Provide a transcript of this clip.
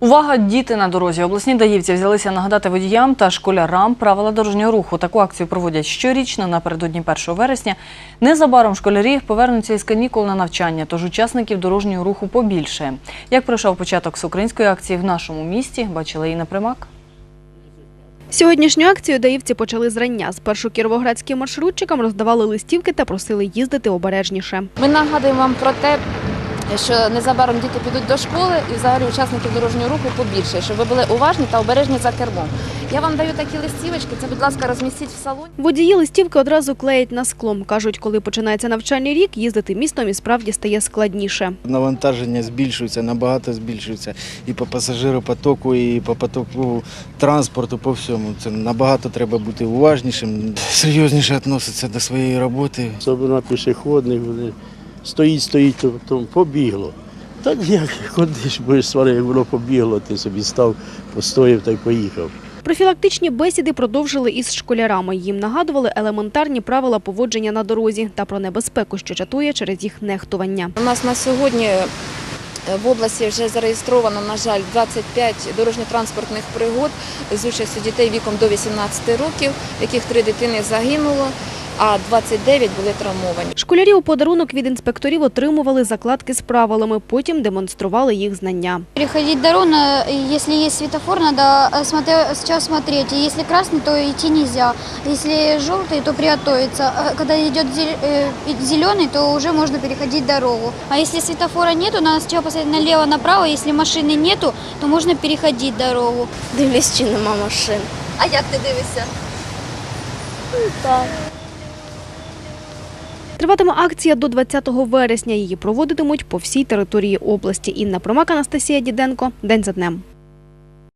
Увага, діти на дорозі. Обласні даївці взялися нагадати водіям та школярам правила дорожнього руху. Таку акцію проводять щорічно напередодні 1 вересня. Незабаром школярі повернуться із канікул на навчання, тож учасників дорожнього руху побільше. Як пройшов початок всеукраїнської акції в нашому місті, бачила Інна Примак. Сьогоднішню акцію даївці почали зрання. Спершу кіровоградським маршрутчикам роздавали листівки та просили їздити обережніше. Ми нагадуємо вам про те, що незабаром діти підуть до школи і взагалі учасників дорожнього руху побільше, щоб ви були уважні та обережні за кермом. Я вам даю такі листівочки, це, будь ласка, розмістіть в салоні. Водії листівки одразу клеять на склом. Кажуть, коли починається навчальний рік, їздити містом і справді стає складніше. Навантаження збільшується, набагато збільшується і по пасажиропотоку, і по потоку транспорту, по всьому. Це набагато треба бути уважнішим, серйозніше відноситися до своєї роботи. особливо пішохідних, вони стоїть, стоїть, то побігло. Та ніяк, куди ж будеш сварити, як воно побігло, ти собі став, постояв та й поїхав. Профілактичні бесіди продовжили із школярами. Їм нагадували елементарні правила поводження на дорозі та про небезпеку, що чатує через їх нехтування. У нас на сьогодні е, в області вже зареєстровано, на жаль, 25 дорожньо-транспортних пригод з участю дітей віком до 18 років, яких три дитини загинуло, а 29 були травмовані. Школярі у подарунок від інспекторів отримували закладки з правилами, потім демонстрували їх знання. Переходить дорогу, на- если есть светофор, надо э, смотря- сейчас смотреть. И Если красный, то идти нельзя. Если желтый, то приготовиться. А Когда идет зеленый, то уже можно переходить дорогу. А если светофора нету, надо сначала посмотреть налево-направо. Если машины нету, то можно переходить дорогу. Дивлюсь, чи нема машин. А як ти дивишся? Триватиме акція до 20 вересня. Її проводитимуть по всій території області. Інна Промак, Анастасія Діденко. День за днем.